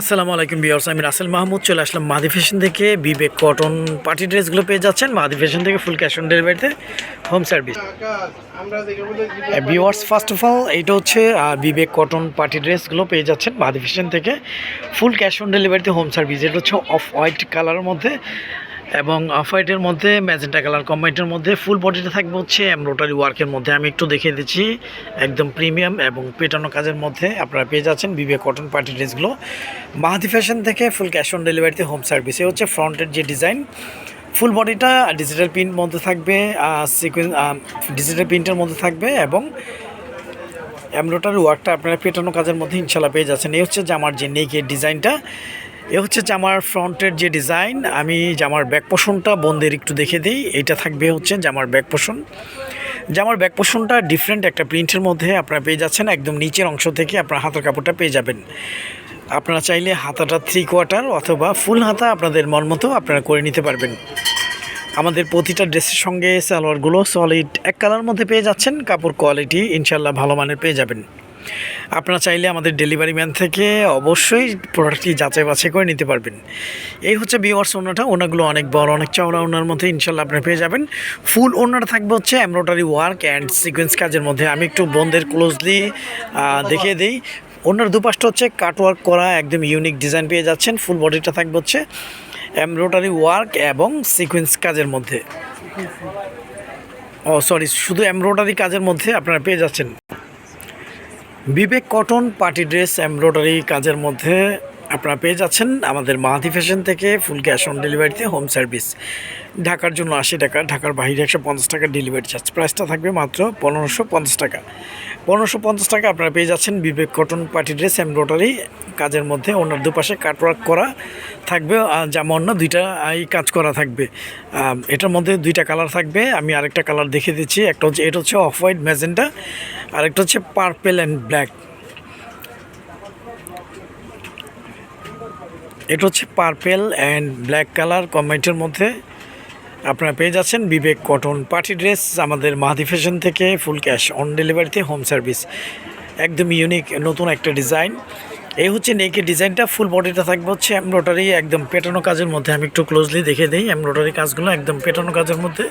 আসসালামু আলাইকুম বিয়ার্স আমি রাসেল মাহমুদ, চলে আসলাম মাদি ফ্যাশন থেকে। বিবেক কটন পার্টি ড্রেসগুলো পেয়ে যাচ্ছেন মাদি ফ্যাশন থেকে ফুল ক্যাশ অন ডেলিভারিতে হোম সার্ভিস। বিওয়ার্স ফার্স্ট অফ অল এইটা হচ্ছে বিবেক কটন পার্টি ড্রেসগুলো পেয়ে যাচ্ছেন মাদি ফ্যাশন থেকে ফুল ক্যাশ অন ডেলিভারিতে হোম সার্ভিস। এটা হচ্ছে অফ হোয়াইট কালারের মধ্যে। এবং অফ হোয়াইটের মধ্যে ম্যাজেন্টা কালার কম্বাইনের মধ্যে ফুল বডিটা থাকবে হচ্ছে এমব্রয়ডারি ওয়ার্কের মধ্যে। আমি একটু দেখিয়ে দিচ্ছি, একদম প্রিমিয়াম এবং পেটানো কাজের মধ্যে আপনারা পেয়ে যাচ্ছেন বিবেক কটন পার্টি ড্রেসগুলো মাহাদি ফ্যাশন থেকে ফুল ক্যাশ অন ডেলিভারিতে হোম সার্ভিস হচ্ছে ফ্রন্টের যে ডিজাইন ফুল বডিটা ডিজিটাল প্রিন্ট মধ্যে থাকবে সিকুয়েন্স ডিজিটাল প্রিন্টের মধ্যে থাকবে এবং এমব্রয়ডারি ওয়ার্কটা আপনারা পেটানো কাজের মধ্যে ইনশাল্লাহ পেয়ে যাচ্ছেন। এই হচ্ছে জামার যে নেকের ডিজাইনটা এ হচ্ছে জামার ফ্রন্টের যে ডিজাইন, আমি জামার ব্যাক পোষণটা বন্ধের একটু দেখে দিই। এটা থাকবে হচ্ছে জামার ব্যাক পোষণ। জামার ব্যাক পোষণটা ডিফারেন্ট একটা প্রিন্টের মধ্যে আপনারা পেয়ে যাচ্ছেন, একদম নিচের অংশ থেকে আপনার হাতের কাপড়টা পেয়ে যাবেন। আপনারা চাইলে হাতাটা থ্রি কোয়ার্টার অথবা ফুল হাতা আপনাদের মন মতো আপনারা করে নিতে পারবেন। আমাদের প্রতিটা ড্রেসের সঙ্গে সালোয়ারগুলো সলিড এক কালার মধ্যে পেয়ে যাচ্ছেন, কাপড় কোয়ালিটি ইনশাল্লাহ ভালো মানের পেয়ে যাবেন। আপনারা চাইলে আমাদের ডেলিভারি ম্যান থেকে অবশ্যই প্রোডাক্টটি যাচাই বাছাই করে নিতে পারবেন। এই হচ্ছে বিওয়ার্স ওনাটা, ওনাগুলো অনেক বড়, অনেক চওড়া ওনার মধ্যে ইনশাল্লাহ আপনারা পেয়ে যাবেন। ফুল ওনাটা থাকবে হচ্ছে এমব্রয়ডারি ওয়ার্ক অ্যান্ড সিকোয়েন্স কাজের মধ্যে। আমি একটু বন্ধের ক্লোজলি দেখিয়ে দিই। ওনার দুপাশটা হচ্ছে কাটওয়ার্ক করা, একদম ইউনিক ডিজাইন পেয়ে যাচ্ছেন। ফুল বডিটা থাকবে হচ্ছে এমব্রয়ডারি ওয়ার্ক এবং সিকোয়েন্স কাজের মধ্যে। ও সরি শুধু এমব্রয়ডারি কাজের মধ্যে আপনারা পেয়ে যাচ্ছেন। Bibek cotton party dress embroidery কাজের মধ্যে আপনারা পেয়ে যাচ্ছেন আমাদের মাহাতি ফ্যাশন থেকে ফুল ক্যাশ অন ডেলিভারিতে হোম সার্ভিস। ঢাকার জন্য আশি টাকা, ঢাকার বাইরে একশো পঞ্চাশ টাকা ডেলিভারি চার্জ। প্রাইসটা থাকবে মাত্র পনেরোশো পঞ্চাশ টাকা। পনেরোশো পঞ্চাশ টাকা আপনারা পেয়ে যাচ্ছেন Bibek cotton party dress embroidery কাজের মধ্যে ওনার দুপাশে কাটওয়ার্ক করা থাকবে জামা অন্য দুইটা এই কাজ করা থাকবে। এটার মধ্যে দুইটা কালার থাকবে, আমি আরেকটা কালার দেখে দিচ্ছি। একটা হচ্ছে, এটা হচ্ছে অফ হোয়াইট ম্যাজেন্টা, আরেকটা হচ্ছে পার্পেল অ্যান্ড ব্ল্যাক। এটা হচ্ছে পার্পেল অ্যান্ড ব্ল্যাক কালার কম্বাইন্টের মধ্যে আপনারা পেয়ে যাচ্ছেন বিবেক কটন পার্টি ড্রেস আমাদের মাহাদি ফ্যাশন থেকে ফুল ক্যাশ অন ডেলিভারিতে হোম সার্ভিস একদম ইউনিক নতুন একটা ডিজাইন এই হচ্ছে নেকের ডিজাইনটা ফুল বডিটা থাকবে হচ্ছে এমব্রয়ডারি একদম পেটানো কাজের মধ্যে। আমি একটু ক্লোজলি দেখে দিই এমব্রয়ডারি কাজগুলো, একদম পেটানো কাজের মধ্যে।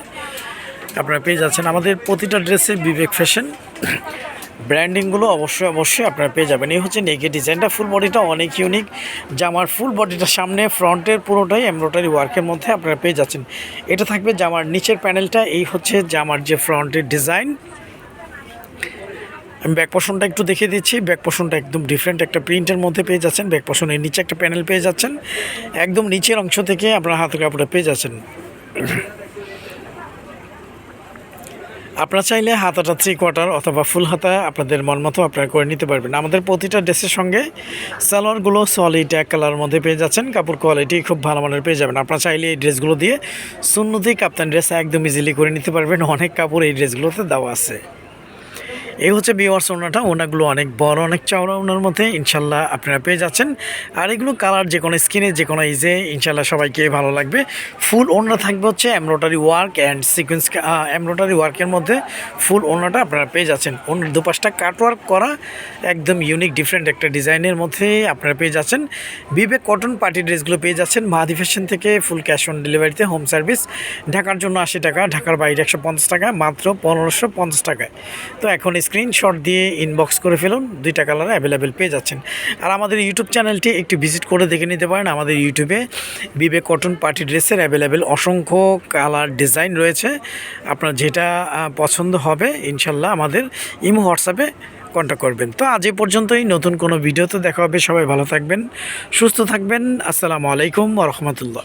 আপনারা পেয়ে যাচ্ছেন আমাদের প্রতিটা ড্রেসে বিবেক ফ্যাশন ব্র্যান্ডিংগুলো অবশ্যই অবশ্যই আপনারা পেয়ে যাবেন। এই হচ্ছে নেকের ডিজাইনটা ফুল বডিটা অনেক ইউনিক জামার ফুল বডিটা সামনে ফ্রন্টের পুরোটাই এমব্রয়ডারি ওয়ার্কের মধ্যে আপনারা পেয়ে যাচ্ছেন। এটা থাকবে জামার নিচের প্যানেলটা এই হচ্ছে জামার যে ফ্রন্টের ডিজাইন আমি ব্যাক পোর্শনটা একটু দেখিয়ে দিচ্ছি। ব্যাক পোর্শনটা একদম ডিফারেন্ট একটা প্রিন্টের মধ্যে পেয়ে যাচ্ছেন। ব্যাক পোর্শনের নিচে একটা প্যানেল পেয়ে যাচ্ছেন। একদম নিচের অংশ থেকে আপনার হাতের কাপড়টা পেয়ে যাচ্ছেন। আপনারা চাইলে হাতাটা থ্রি কোয়ার্টার অথবা ফুল হাতা আপনাদের মন মতো আপনারা করে নিতে পারবেন। আমাদের প্রতিটা ড্রেসের সঙ্গে সালোয়ারগুলো সলিড এক কালার মধ্যে পেয়ে যাচ্ছেন। কাপড় কোয়ালিটি খুব ভালো মানের পেয়ে যাবেন। আপনারা চাইলে এই ড্রেসগুলো দিয়ে সুন্নতি কাপ্তান ড্রেস একদম ইজিলি করে নিতে পারবেন। অনেক কাপড় এই ড্রেসগুলোতে দেওয়া আছে। এই হচ্ছে বিওয়ার্স ওনাটা, ওনাগুলো অনেক বড়, অনেক চওড়া ওনার মধ্যে, ইনশাল্লাহ আপনারা পেয়ে যাচ্ছেন। আর এগুলো কালার যে কোনো স্কিনে, যে কোনো ইজে, ইনশাল্লাহ সবাইকে ভালো লাগবে। ফুল ওনাটা থাকবে হচ্ছে embroidery work and sequence embroidery ওয়ার্কের মধ্যে ফুল ওনাটা আপনারা পেয়ে যাচ্ছেন। ওনার দুপাশটা কাটওয়ার্ক করা, একদম ইউনিক ডিফারেন্ট একটা ডিজাইনের মধ্যে আপনারা পেয়ে যাচ্ছেন। বিবেক কটন পার্টি ড্রেসগুলো পেয়ে যাচ্ছেন, মাহাদি ফ্যাশন থেকে ফুল ক্যাশ অন ডেলিভারিতে, হোম সার্ভিস। ঢাকার জন্য আশি টাকা, ঢাকার বাইরে একশো পঞ্চাশ টাকা, মাত্র পনেরোশো টাকায়। তো এখন স্ক্রিনশট দিয়ে ইনবক্স করে ফেলুন, দুইটা কালারে অ্যাভেলেবেল পেয়ে যাচ্ছেন। আর আমাদের ইউটিউব চ্যানেলটি একটু ভিজিট করে দেখে নিতে পারেন। আমাদের ইউটিউবে বিবেক কটন পার্টি ড্রেসের অ্যাভেলেবেল অসংখ্য কালার ডিজাইন রয়েছে। আপনার যেটা পছন্দ হবে, ইনশাল্লাহ আমাদের ইমো হোয়াটসঅ্যাপে কন্ট্যাক্ট করবেন। তো আজ এ পর্যন্তই। নতুন কোনো ভিডিওতে দেখা হবে। সবাই ভালো থাকবেন, সুস্থ থাকবেন। আসসালামু আলাইকুম রহমতুল্লাহ।